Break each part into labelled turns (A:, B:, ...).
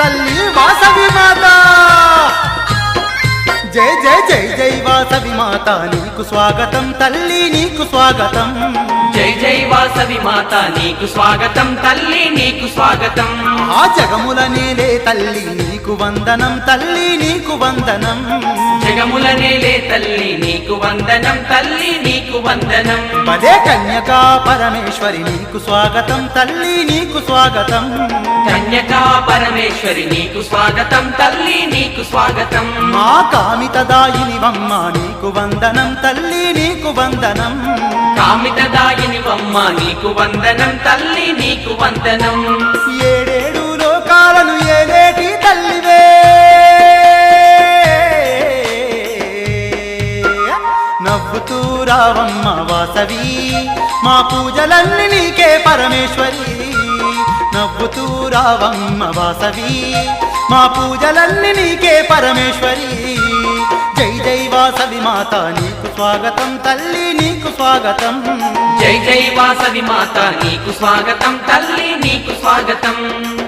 A: తల్లి వాసవి మాత. జై జై జై జై వాసవి మాత. నీకు స్వాగతం తల్లి నీకు స్వాగతం.
B: జై జై వాసవి మాత నీకు స్వాగతం తల్లి నీకు స్వాగతం.
A: ఆ జగముల నేలే తల్లి నీకు వందనం తల్లి నీకు వందనం.
B: జగముల నేలే తల్లి నీకు వందనం తల్లి నీకు వందనం.
A: పదే కన్యకా పరమేశ్వరి నీకు స్వాగతం తల్లి నీకు స్వాగతం.
B: కన్యకా పరమేశ్వరి నీకు స్వాగతం తల్లి నీకు స్వాగతం.
A: మా కామితదాయిని వమ్మ నీకు వందనం తల్లి నీకు వందనం.
B: కామితదాయిని వమ్మ నీకు వందనం తల్లి నీకు వందనం.
A: ఏడేడు లోకాలను ఏలేటి తల్లివే. నవ్వుతూ రావమ్మ వాసవి మా పూజలన్నీ నీకే పరమేశ్వరి. నవ్వుతూ రావమ్మ వాసవి మా పూజలన్నీ నీకే పరమేశ్వరి. జై జై వాసవి మాత నీకు స్వాగతం తల్లి నీకు స్వాగతం.
B: జై జై వాసవి మాత నీకు స్వాగతం తల్లి నీకు స్వాగతం.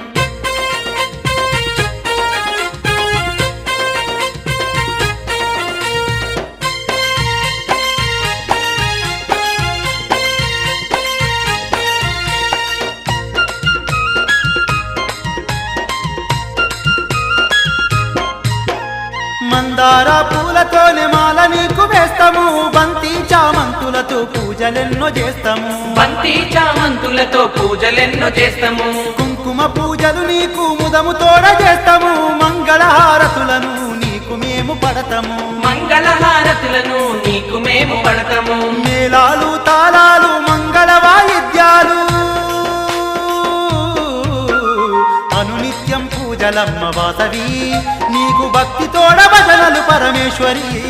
A: మందార పూలతోనే మాల నీకు వేస్తాము. బంతి చామంతులతో పూజలెన్నో చేస్తాము.
B: బంతి చామంతులతో పూజలెన్నో చేస్తాము.
A: కుంకుమ పూజలు నీకు ముదము తోడ చేస్తాము. మంగళహారతులను నీకు మేము పడతాము.
B: మంగళహారతులను
A: అనునిత్యం వాసవి నీకు భక్తి తోడ భజనలు పరమేశ్వరి.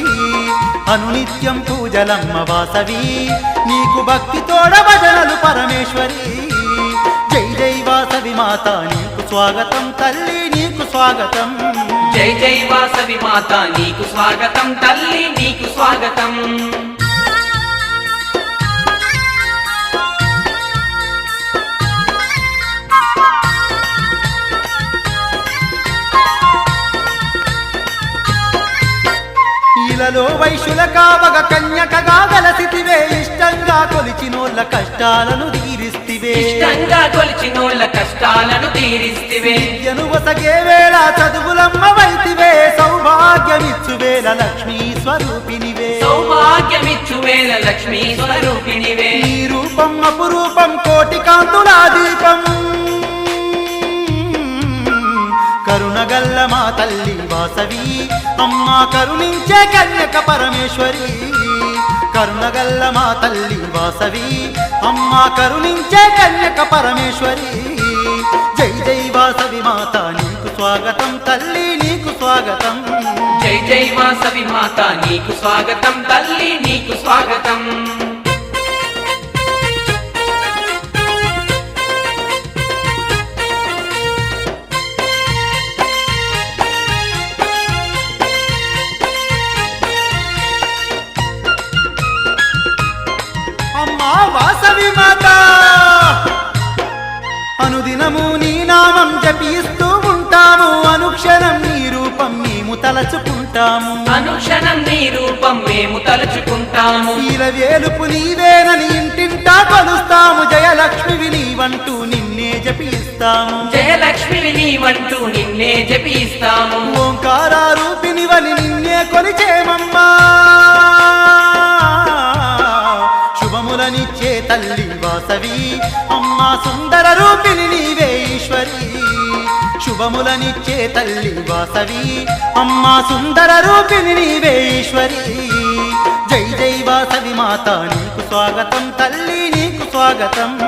A: అనునిత్యం పూజలమ్మ వాసవి నీకు భక్తి తోడ భజనలు పరమేశ్వరి. జై జై వాసవి మాత నీకు స్వాగతం తల్లి నీకు స్వాగతం.
B: జై జై వాసవి మాత నీకు స్వాగతం తల్లి నీకు స్వాగతం.
A: ఇలలో వైశ్యుల కావగ కన్యకగా గలసితివే ఇష్టంగా కొలిచినోళ్ళ కష్టాలను తీరిస్తివే.
B: ఇష్టంగా కొలిచినోళ్ళ కష్టాలను తీరిస్తివే.
A: విద్యను వసగే వేళ చదువులమ్మ వైతివే. సౌభాగ్యమిచ్చు వేళ లక్ష్మీ స్వరూపినివే
B: సౌభాగ్యమిచ్చు వేల లక్ష్మీ స్వరూపిణివే.
A: నీ రూపం అపురూపం కోటి కాంతుల దీపం కరుణగల్ల మా తల్లి వాసవి. అమ్మా కరుణించే కన్యక పరమేశ్వరి. కరుణగల్ల మా తల్లి వాసవి. అమ్మా కరుణించే కన్యక పరమేశ్వరి. జై జై వాసవి మాత నీకు స్వాగతం తల్లి నీకు స్వాగతం.
B: జై జై వాసవి మాత నీకు స్వాగతం తల్లి నీకు స్వాగతం.
A: అనుదినము నీ నామం జపిస్తూ ఉంటాము. అనుక్షణం నీ రూపం మేము తలచుకుంటాము.
B: అనుక్షణం నీ రూపం మేము తలుచుకుంటాము.
A: వేలుపు నీవేనని ఇంటింటా కొలుస్తాము. జయలక్ష్మివి నీవంటూ నిన్నే జపిస్తాము.
B: జయలక్ష్మివి నీవంటూ నిన్నే జపిస్తాము.
A: ఓంకార శుభములనిచ్చే తల్లి వాసవి. అమ్మా సుందర రూపిణి నీవే ఈశ్వరి. శుభములనిచ్చే తల్లి వాసవి. అమ్మా సుందర రూపిణి నీవే ఈశ్వరి. జై జై వాసవి మాత నీకు స్వాగతం తల్లి నీకు స్వాగతం.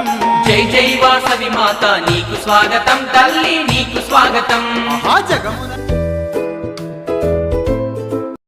B: జై జై వాసవి మాత నీకు స్వాగతం తల్లి నీకు స్వాగతం.
A: ఆ జగమున